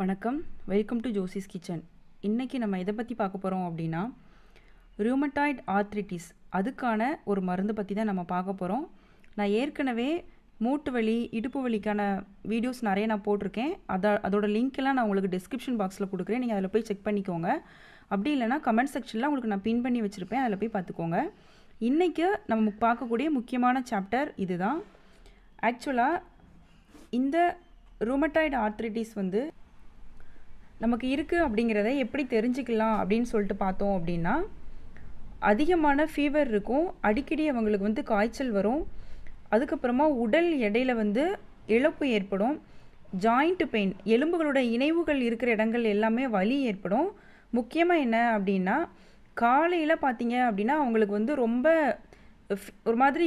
வணக்கம். Welcome to Josie's kitchen இன்றைக்கி நம்ம எதை பற்றி பார்க்க போகிறோம் அப்படின்னா ரியூமட்டாய்ட் ஆர்த்ரிட்டிஸ் அதுக்கான ஒரு மருந்து பற்றி தான் நம்ம பார்க்க போகிறோம் நான் ஏற்கனவே மூட்டு வலி இடுப்பு வலிக்கான வீடியோஸ் நிறைய நான் போட்டிருக்கேன். அதை அதோட லிங்க்கெல்லாம் நான் உங்களுக்கு டிஸ்கிரிப்ஷன் பாக்ஸில் கொடுக்குறேன். நீங்கள் அதில் போய் செக் பண்ணிக்கோங்க. அப்படி இல்லைனா கமெண்ட் செக்ஷனில் உங்களுக்கு நான் பின் பண்ணி வச்சுருப்பேன். அதில் போய் பார்த்துக்கோங்க. இன்றைக்கி நம்ம பார்க்கக்கூடிய முக்கியமான சாப்டர் இதுதான். ஆக்சுவலாக இந்த ரூமட்டாய்டு ஆர்த்ரிட்டிஸ் வந்து நமக்கு இருக்குது அப்படிங்கிறத எப்படி தெரிஞ்சுக்கலாம் அப்படின்னு சொல்லிட்டு பார்த்தோம் அப்படின்னா அதிகமான ஃபீவர் இருக்கும் அடிக்கடி அவங்களுக்கு வந்து காய்ச்சல் வரும் அதுக்கப்புறமா உடல் எடையில் வந்து இழப்பு ஏற்படும் ஜாயிண்ட் பெயின் எலும்புகளோட இணைவுகள் இருக்கிற இடங்கள் எல்லாமே வலி ஏற்படும். முக்கியமாக என்ன அப்படின்னா காலையில் பார்த்தீங்க அப்படின்னா அவங்களுக்கு வந்து ரொம்ப ஒரு மாதிரி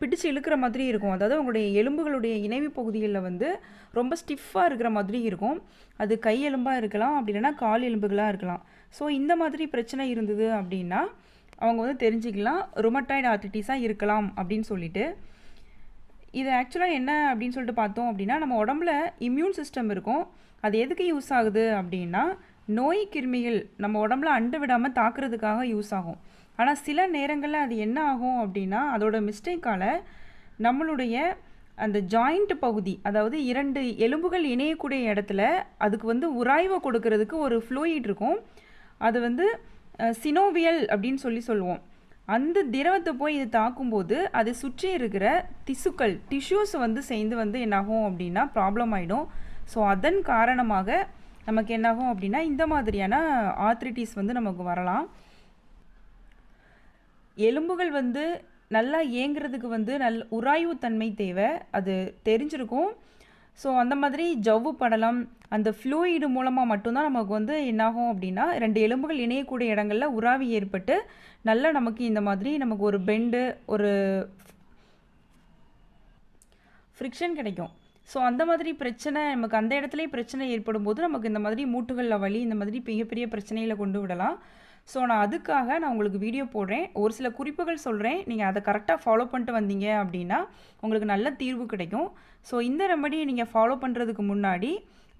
பிடிச்சு இழுக்கிற மாதிரி இருக்கும். அதாவது அவங்களுடைய எலும்புகளுடைய இணைவு பகுதிகளில் வந்து ரொம்ப ஸ்டிஃபாக இருக்கிற மாதிரி இருக்கும். அது கை எலும்பாக இருக்கலாம் அப்படி இல்லைன்னா கால் எலும்புகளாக இருக்கலாம். ஸோ இந்த மாதிரி பிரச்சனை இருந்தது அப்படின்னா அவங்க வந்து தெரிஞ்சுக்கலாம். ரொமட்டாய்டு ஆர்த்திட்டிஸாக இருக்கலாம் அப்படின்னு சொல்லிட்டு. இது ஆக்சுவலாக என்ன அப்படின்னு சொல்லிட்டு பார்த்தோம் அப்படின்னா நம்ம உடம்புல இம்யூன் சிஸ்டம் இருக்கும். அது எதுக்கு யூஸ் ஆகுது அப்படின்னா நோய் கிருமிகள் நம்ம உடம்புல அண்டு விடாமல் தாக்குறதுக்காக யூஸ் ஆகும். ஆனால் சில நேரங்களில் அது என்ன ஆகும் அப்படின்னா அதோட மிஸ்டேக்கால் நம்மளுடைய அந்த ஜாயிண்ட் பகுதி அதாவது இரண்டு எலும்புகள் இணையக்கூடிய இடத்துல அதுக்கு வந்து உராய்வை கொடுக்கறதுக்கு ஒரு ஃப்ளூயிட் இருக்கும். அது வந்து சினோவியல் அப்படின்னு சொல்லி சொல்லுவோம். அந்த திரவத்தை போய் இது தாக்கும்போது அதை சுற்றி இருக்கிற திசுக்கள் டிஷ்யூஸ் வந்து சேர்ந்து வந்து என்னாகும் அப்படின்னா ப்ராப்ளம் ஆகிடும் ஸோ அதன் காரணமாக நமக்கு என்னாகும் அப்படின்னா இந்த மாதிரியான ஆர்த்ரிட்டிஸ் வந்து நமக்கு வரலாம். எலும்புகள் வந்து நல்லா இயங்குறதுக்கு வந்து நல் உராய்வு தன்மை தேவை. அது தெரிஞ்சிருக்கும். ஸோ அந்த மாதிரி ஜவ்வு படலம் அந்த ஃப்ளூயிடு மூலமாக மட்டும்தான் நமக்கு வந்து என்னாகும் அப்படின்னா ரெண்டு எலும்புகள் இணையக்கூடிய இடங்களில் உராவி ஏற்பட்டு நல்லா நமக்கு இந்த மாதிரி நமக்கு ஒரு பெண்டு ஒரு ஃப்ரிக்ஷன் கிடைக்கும். ஸோ அந்த மாதிரி பிரச்சனை நமக்கு அந்த இடத்துலையே பிரச்சனை ஏற்படும் போது நமக்கு இந்த மாதிரி மூட்டுகளில் வலி இந்த மாதிரி மிகப்பெரிய பிரச்சனைகளை கொண்டு விடலாம். ஸோ நான் அதுக்காக நான் உங்களுக்கு வீடியோ போடுறேன். ஒரு சில குறிப்புகள் சொல்கிறேன் நீங்கள் அதை கரெக்டாக ஃபாலோ பண்ணிட்டு வந்தீங்க அப்படின்னா உங்களுக்கு நல்ல தீர்வு கிடைக்கும். ஸோ இந்த ரெமடியை நீங்கள் ஃபாலோ பண்ணுறதுக்கு முன்னாடி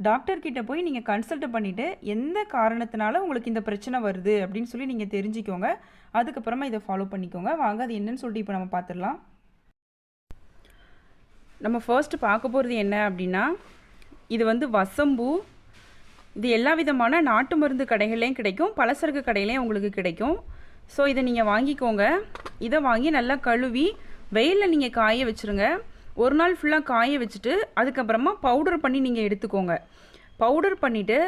டாக்டர்கிட்ட போய் நீங்கள் கன்சல்ட் பண்ணிவிட்டு எந்த காரணத்தினால உங்களுக்கு இந்த பிரச்சனை வருது அப்படின்னு சொல்லி நீங்கள் தெரிஞ்சுக்கோங்க. அதுக்கப்புறமா இதை ஃபாலோ பண்ணிக்கோங்க. வாங்க அது என்னன்னு சொல்லிட்டு இப்போ நம்ம பார்த்துடலாம். நம்ம ஃபர்ஸ்ட் பார்க்க போகிறது என்ன அப்படின்னா இது வந்து வசம்பு இது எல்லா விதமான நாட்டு மருந்து கடைகள்லேயும் கிடைக்கும் பலசரக்கு கடையிலையும் உங்களுக்கு கிடைக்கும். ஸோ இதை நீங்கள் வாங்கிக்கோங்க. இதை வாங்கி நல்லா கழுவி வெயிலில் நீங்கள் காய வச்சுருங்க. ஒரு நாள் ஃபுல்லாக காய வச்சுட்டு அதுக்கப்புறமா பவுடர் பண்ணி நீங்கள் எடுத்துக்கோங்க. பவுடர் பண்ணிவிட்டு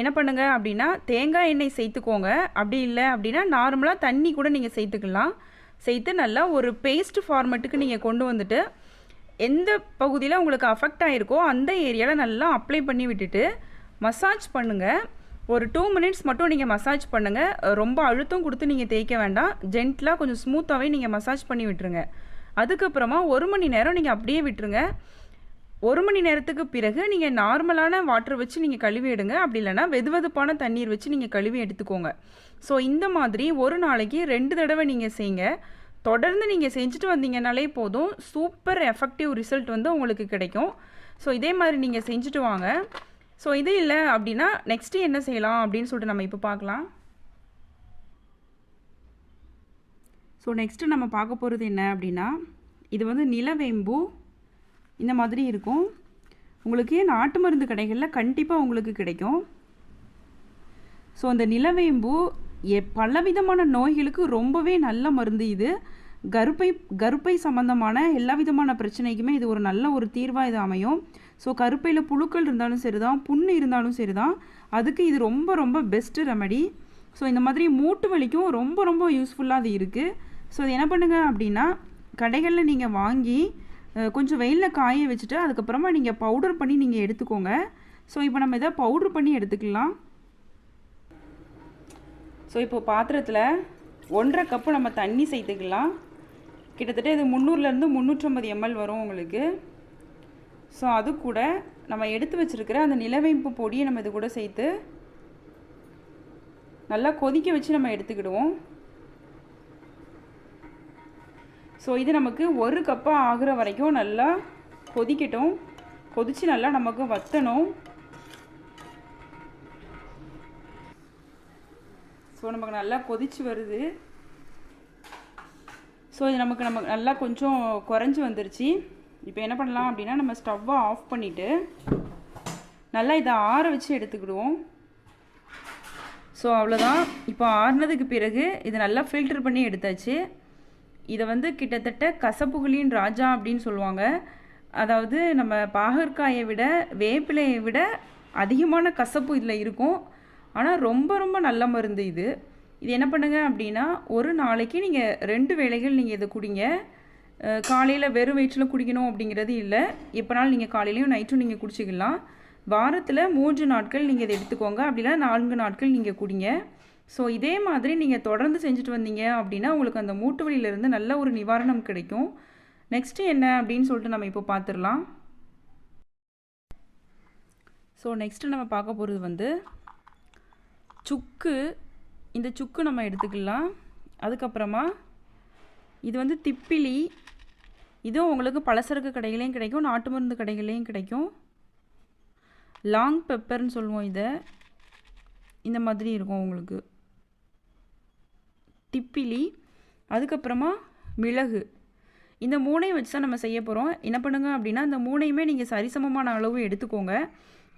என்ன பண்ணுங்கள் அப்படின்னா தேங்காய் எண்ணெய் சேர்த்துக்கோங்க. அப்படி இல்லை அப்படின்னா நார்மலாக தண்ணி கூட நீங்கள் சேர்த்துக்கலாம். சேர்த்து நல்லா ஒரு பேஸ்ட் ஃபார்மேட்டுக்கு நீங்கள் கொண்டு வந்துட்டு எந்த பகுதியில் உங்களுக்கு அஃபெக்ட் ஆகிருக்கோ அந்த ஏரியாவில் நல்லா அப்ளை பண்ணி விட்டுட்டு மசாஜ் பண்ணுங்கள் ஒரு டூ மினிட்ஸ் மட்டும் நீங்கள் மசாஜ் பண்ணுங்கள் ரொம்ப அழுத்தம் கொடுத்து நீங்கள் தேய்க்க வேண்டாம். ஜென்ட்லாக கொஞ்சம் ஸ்மூத்தாகவே நீங்கள் மசாஜ் பண்ணி விட்டுருங்க. அதுக்கப்புறமா ஒரு மணி நேரம் நீங்கள் அப்படியே விட்டுருங்க. ஒரு மணி நேரத்துக்கு பிறகு நீங்கள் நார்மலான வாட்டர் வச்சு நீங்கள் கழுவி எடுங்க. அப்படி இல்லைன்னா வெதுவெதுப்பான தண்ணீர் வச்சு நீங்கள் கழுவி எடுத்துக்கோங்க. ஸோ இந்த மாதிரி ஒரு நாளைக்கு ரெண்டு தடவை நீங்கள் செய்யுங்க தொடர்ந்து நீங்கள் செஞ்சுட்டு வந்தீங்கனாலே போதும். சூப்பர் எஃபெக்டிவ் ரிசல்ட் வந்து உங்களுக்கு கிடைக்கும். ஸோ இதே மாதிரி நீங்கள் செஞ்சுட்டு வாங்க. ஸோ இது இல்லை அப்படின்னா நெக்ஸ்ட்டு என்ன செய்யலாம் அப்படின்னு சொல்லிட்டு நம்ம இப்போ பார்க்கலாம். ஸோ நெக்ஸ்ட்டு நம்ம பார்க்க போகிறது என்ன அப்படின்னா இது வந்து நிலவேம்பு. இந்த மாதிரி இருக்கும். உங்களுக்கு நாட்டு மருந்து கடைகளில் கண்டிப்பாக உங்களுக்கு கிடைக்கும். ஸோ அந்த நிலவேம்பு எ பலவிதமான நோய்களுக்கு ரொம்பவே நல்ல மருந்து இது. கருப்பை கருப்பை சம்பந்தமான எல்லா விதமான பிரச்சனைக்குமே இது ஒரு நல்ல ஒரு தீர்வாக இது அமையும். ஸோ கருப்பையில் புழுக்கள் இருந்தாலும் சரிதான் புண்ணு இருந்தாலும் சரிதான். அதுக்கு இது ரொம்ப ரொம்ப பெஸ்ட்டு ரெமடி ஸோ இந்த மாதிரி மூட்டு வலிக்கும் ரொம்ப ரொம்ப யூஸ்ஃபுல்லாக அது இருக்குது ஸோ இது என்ன பண்ணுங்கள் அப்படின்னா கடைகளில் நீங்கள் வாங்கி கொஞ்சம் வெயிலில் காய வச்சுட்டு அதுக்கப்புறமா நீங்கள் பவுடர் பண்ணி நீங்கள் எடுத்துக்கோங்க. ஸோ இப்போ நம்ம இதை பவுடர் பண்ணி எடுத்துக்கலாம். ஸோ இப்போ பாத்திரத்தில் ஒன்றரை கப்பு நம்ம தண்ணி சேர்த்துக்கலாம். கிட்டத்தட்ட இது முந்நூறுலேருந்து முந்நூற்றம்பது எம்எல் வரும் உங்களுக்கு. ஸோ அது கூட நம்ம எடுத்து வச்சுருக்கிற அந்த நிலவேம்பு பொடியை நம்ம இது கூட சேர்த்து நல்லா கொதிக்க வச்சு நம்ம எடுத்துக்கிடுவோம். ஸோ இது நமக்கு ஒரு கப்பாக ஆகிற வரைக்கும் நல்லா கொதிக்கட்டும். கொதித்து நல்லா நமக்கு வற்றணும் ஸோ நமக்கு நல்லா கொதிச்சு வருது. ஸோ இது நமக்கு நமக்கு நல்லா கொஞ்சம் குறைஞ்சி வந்துருச்சு. இப்போ என்ன பண்ணலாம் அப்படின்னா நம்ம ஸ்டவ்வை ஆஃப் பண்ணிவிட்டு நல்லா இதை ஆற வச்சு எடுத்துக்கிடுவோம். ஸோ அவ்வளோதான் இப்போ ஆறுனதுக்கு பிறகு இதை நல்லா ஃபில்டர் பண்ணி எடுத்தாச்சு. இதை வந்து கிட்டத்தட்ட கசப்புகளின் ராஜா அப்படின்னு சொல்லுவாங்க. அதாவது நம்ம பாகற்காயை விட வேப்பிலையை விட அதிகமான கசப்பு இதில் இருக்கும். ஆனால் ரொம்ப ரொம்ப நல்ல மருந்து இது. இது என்ன பண்ணுங்கள் அப்படின்னா ஒரு நாளைக்கு நீங்கள் ரெண்டு வேளைகள் நீங்கள் இதை குடிங்க. காலையில் வெறும் வயிற்றில் குடிக்கணும் அப்படிங்கிறது இல்லை. எப்போனாலும் நீங்கள் காலையிலையும் நைட்டும் நீங்கள் குடிச்சிக்கலாம். வாரத்தில் மூன்று நாட்கள் நீங்கள் இதை எடுத்துக்கோங்க. அப்படின்னா நான்கு நாட்கள் நீங்கள் குடிங்க. ஸோ இதே மாதிரி நீங்கள் தொடர்ந்து செஞ்சுட்டு வந்தீங்க அப்படின்னா உங்களுக்கு அந்த மூட்டு வலியிலேருந்து நல்ல ஒரு நிவாரணம் கிடைக்கும். நெக்ஸ்ட்டு என்ன அப்படின்னு சொல்லிட்டு நம்ம இப்போ பார்த்துடலாம் ஸோ நெக்ஸ்ட்டு நம்ம பார்க்க போகிறது வந்து சுக்கு. இந்த சுக்கு நம்ம எடுத்துக்கலாம். அதுக்கப்புறமா இது வந்து திப்பிலி இதுவும் உங்களுக்கு பலசரக்கு கடைகளையும் கிடைக்கும் நாட்டு மருந்து கடைகளையும் கிடைக்கும். லாங் பெப்பர்னு சொல்லுவோம் இதை. இந்த மாதிரி இருக்கும் உங்களுக்கு. டிப்பிலி அதுக்கப்புறமா மிளகு. இந்த மூணையும் வச்சு தான் நம்ம செய்ய போகிறோம் என்ன பண்ணுங்க அப்படின்னா இந்த மூணையுமே நீங்கள் சரிசமமான அளவு எடுத்துக்கோங்க.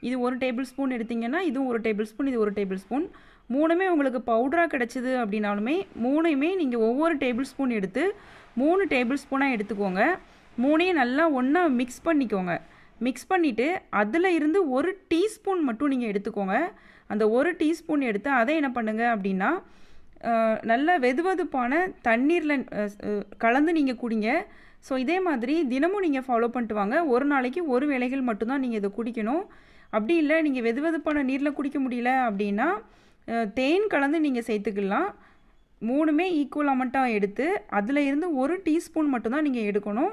இது ஒரு டேபிள் ஸ்பூன் எடுத்திங்கன்னா இதுவும் ஒரு டேபிள் ஸ்பூன் இது ஒரு டேபிள் ஸ்பூன். மூணுமே உங்களுக்கு பவுடராக கிடச்சிது அப்படின்னாலுமே மூணையுமே நீங்கள் ஒவ்வொரு டேபிள் ஸ்பூன் எடுத்து மூணு டேபிள் ஸ்பூனாக எடுத்துக்கோங்க. மூணையும் நல்லா ஒன்றா மிக்ஸ் பண்ணிக்கோங்க. மிக்ஸ் பண்ணிவிட்டு அதில் இருந்து ஒரு டீஸ்பூன் மட்டும் நீங்கள் எடுத்துக்கோங்க. அந்த ஒரு டீஸ்பூன் எடுத்து அதை என்ன பண்ணுங்கள் அப்படின்னா நல்ல வெதுவெதுப்பான தண்ணீரில் கலந்து நீங்கள் குடிங்க. ஸோ இதே மாதிரி தினமும் நீங்கள் ஃபாலோ பண்ணிட்டு வாங்க. ஒரு நாளைக்கு ஒரு வேளைகள் மட்டும்தான் நீங்கள் இதை குடிக்கணும். அப்படி இல்லை நீங்கள் வெதுவெதுப்பான நீரில் குடிக்க முடியல அப்படின்னா தேன் கலந்து நீங்கள் சேர்த்துக்கலாம். மூணுமே ஈக்குவல் அமௌண்ட்டாக எடுத்து அதில் இருந்து ஒரு டீஸ்பூன் மட்டும்தான் நீங்கள் எடுக்கணும்.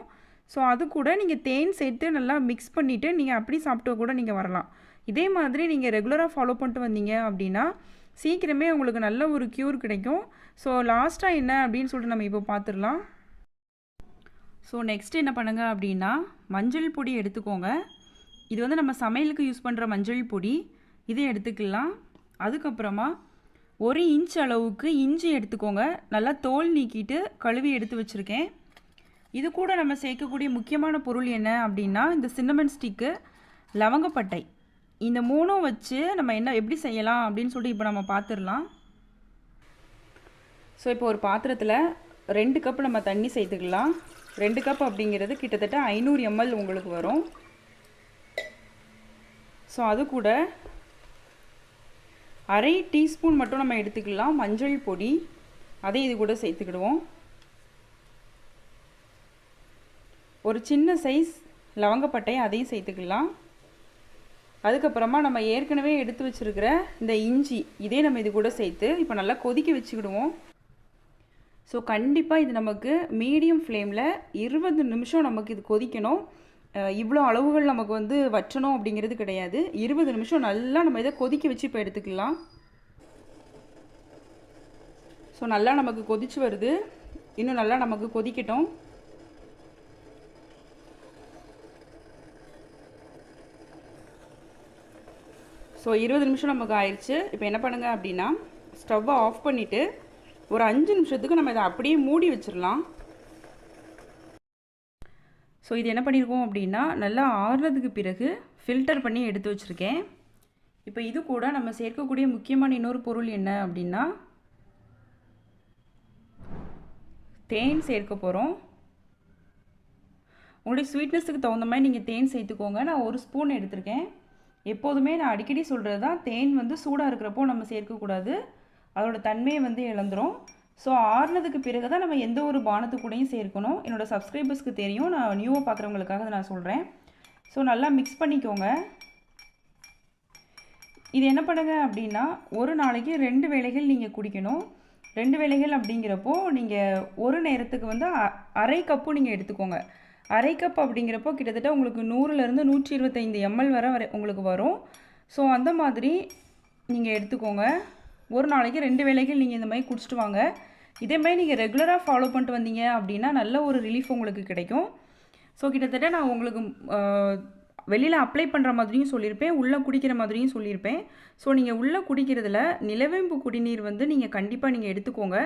ஸோ அது கூட நீங்கள் தேன் சேர்த்து நல்லா மிக்ஸ் பண்ணிவிட்டு நீங்கள் அப்படி சாப்பிட்டு கூட நீங்கள் வரலாம். இதே மாதிரி நீங்கள் ரெகுலராக ஃபாலோ பண்ணிட்டு வந்தீங்க அப்படின்னா சீக்கிரமே உங்களுக்கு நல்ல ஒரு க்யூர் கிடைக்கும். ஸோ லாஸ்ட்டாக என்ன அப்படின்னு சொல்லிட்டு நம்ம இப்போ பார்த்துடலாம் ஸோ நெக்ஸ்ட் என்ன பண்ணுங்கள் அப்படின்னா மஞ்சள் பொடி எடுத்துக்கோங்க. இது வந்து நம்ம சமையலுக்கு யூஸ் பண்ணுற மஞ்சள் பொடி. இதை எடுத்துக்கலாம். அதுக்கப்புறமா ஒரு இன்ச் அளவுக்கு இஞ்சி எடுத்துக்கோங்க. நல்லா தோல் நீக்கிட்டு கழுவி எடுத்து வச்சுருக்கேன். இது கூட நம்ம சேர்க்கக்கூடிய முக்கியமான பொருள் என்ன அப்படின்னா இந்த சின்னமன் ஸ்டிக்கு லவங்கப்பட்டை. இந்த மூணும் வச்சு நம்ம என்ன எப்படி செய்யலாம் அப்படின்னு சொல்லிட்டு இப்போ நம்ம பார்த்துடலாம் ஸோ இப்போ ஒரு பாத்திரத்தில் ரெண்டு கப் நம்ம தண்ணி சேர்த்துக்கலாம். ரெண்டு கப் அப்படிங்கிறது கிட்டத்தட்ட ஐநூறு எம்எல் உங்களுக்கு வரும். ஸோ அது கூட அரை டீஸ்பூன் மட்டும் நம்ம எடுத்துக்கலாம். மஞ்சள் பொடி. அதை இது கூட சேர்த்துக்கிடுவோம். ஒரு சின்ன சைஸ் லவங்கப்பட்டை அதையும் சேர்த்துக்கலாம். அதுக்கப்புறமா நம்ம ஏற்கனவே எடுத்து வச்சுருக்கிற இந்த இஞ்சி இதே நம்ம இது கூட சேர்த்து இப்போ நல்லா கொதிக்க வச்சுக்கிடுவோம். ஸோ கண்டிப்பாக இது நமக்கு மீடியம் ஃப்ளேமில் இருபது நிமிஷம் நமக்கு இது கொதிக்கணும். இவ்வளோ அளவுகள் நமக்கு வந்து வற்றணும் அப்படிங்கிறது கிடையாது. இருபது நிமிஷம் நல்லா நம்ம இதை கொதிக்க வச்சு இப்போ எடுத்துக்கலாம். ஸோ நல்லா நமக்கு கொதிச்சு வருது. இன்னும் நல்லா நமக்கு கொதிக்கட்டும். ஸோ இருபது நிமிஷம் நமக்கு ஆயிடுச்சு இப்போ என்ன பண்ணுங்கள் அப்படின்னா ஸ்டவ்வை ஆஃப் பண்ணிவிட்டு ஒரு அஞ்சு நிமிஷத்துக்கு நம்ம இதை அப்படியே மூடி வச்சிடலாம் ஸோ இது என்ன பண்ணியிருக்கோம் அப்படின்னா நல்லா ஆறுனதுக்கு பிறகு ஃபில்டர் பண்ணி எடுத்து வச்சுருக்கேன். இப்போ இது கூட நம்ம சேர்க்கக்கூடிய முக்கியமான இன்னொரு பொருள் என்ன அப்படின்னா தேன் சேர்க்க போகிறோம் உங்களுடைய ஸ்வீட்னஸுக்கு தகுந்த மாதிரி நீங்கள் தேன் சேர்த்துக்கோங்க. நான் ஒரு ஸ்பூன் எடுத்திருக்கேன். எப்போதுமே நான் அடிக்கடி சொல்கிறது தான் தேன் வந்து சூடாக இருக்கிறப்போ நம்ம சேர்க்கக்கூடாது. அதோட தன்மையை வந்து இழந்துரும். ஸோ ஆறுனதுக்கு பிறகு தான் நம்ம எந்த ஒரு பானத்து கூடயும் சேர்க்கணும். என்னோடய சப்ஸ்கிரைபர்ஸ்க்கு தெரியும். நான் நியூவாக பார்க்குறவங்களுக்காக நான் சொல்கிறேன் ஸோ நல்லா மிக்ஸ் பண்ணிக்கோங்க. இது என்ன பண்ணுங்க அப்படின்னா ஒரு நாளைக்கு ரெண்டு வேளைகள் நீங்கள் குடிக்கணும். ரெண்டு வேளைகள் அப்படிங்கிறப்போ நீங்கள் ஒரு நேரத்துக்கு வந்து அ- அரை கப்பு நீங்கள் எடுத்துக்கோங்க. அரை கப் அப்படிங்கிறப்போ கிட்டத்தட்ட உங்களுக்கு நூறுலேருந்து நூற்றி இருபத்தைந்து எம்எல் வரை வரை உங்களுக்கு வரும். ஸோ அந்த மாதிரி நீங்கள் எடுத்துக்கோங்க. ஒரு நாளைக்கு ரெண்டு வேளைகள் நீங்கள் இந்த மாதிரி குடிச்சிட்டு வாங்க. இதே மாதிரி நீங்கள் ரெகுலராக ஃபாலோ பண்ணிட்டு வந்தீங்க அப்படின்னா நல்ல ஒரு ரிலீஃப் உங்களுக்கு கிடைக்கும். ஸோ கிட்டத்தட்ட நான் உங்களுக்கு வெளியில் அப்ளை பண்ணுற மாதிரியும் சொல்லியிருப்பேன் உள்ளே குடிக்கிற மாதிரியும் சொல்லியிருப்பேன். ஸோ நீங்கள் உள்ளே குடிக்கிறதுல நிலவேம்பு குடிநீர் வந்து நீங்கள் கண்டிப்பாக நீங்கள் எடுத்துக்கோங்க.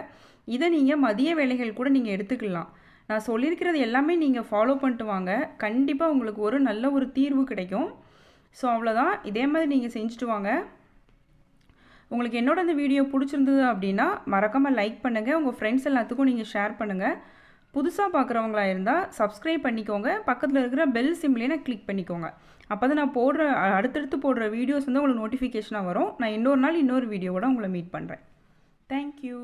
இதை நீங்கள் மதிய வேலைகள் கூட நீங்கள் எடுத்துக்கலாம். நான் சொல்லியிருக்கிறது எல்லாமே நீங்கள் ஃபாலோ பண்ணிட்டு வாங்க. கண்டிப்பாக உங்களுக்கு ஒரு நல்ல ஒரு தீர்வு கிடைக்கும். ஸோ அவ்வளோதான் இதே மாதிரி நீங்கள் செஞ்சுட்டு வாங்க. உங்களுக்கு என்னோட இந்த வீடியோ பிடிச்சிருந்தது அப்படின்னா மறக்காமல் லைக் பண்ணுங்கள் உங்கள் ஃப்ரெண்ட்ஸ் எல்லாத்துக்கும் நீங்கள் ஷேர் பண்ணுங்கள் புதுசாக பார்க்குறவங்களா இருந்தால் சப்ஸ்கிரைப் பண்ணிக்கோங்க. பக்கத்தில் இருக்கிற பெல் சிம்லேயே கிளிக் பண்ணிக்கோங்க. அப்போ தான் நான் போடுற அடுத்தடுத்து போடுற வீடியோஸ் வந்து உங்களுக்கு நோட்டிஃபிகேஷனாக வரும். நான் இன்னொரு நாள் இன்னொரு வீடியோவோட உங்களை மீட் பண்ணுறேன் தேங்க்யூ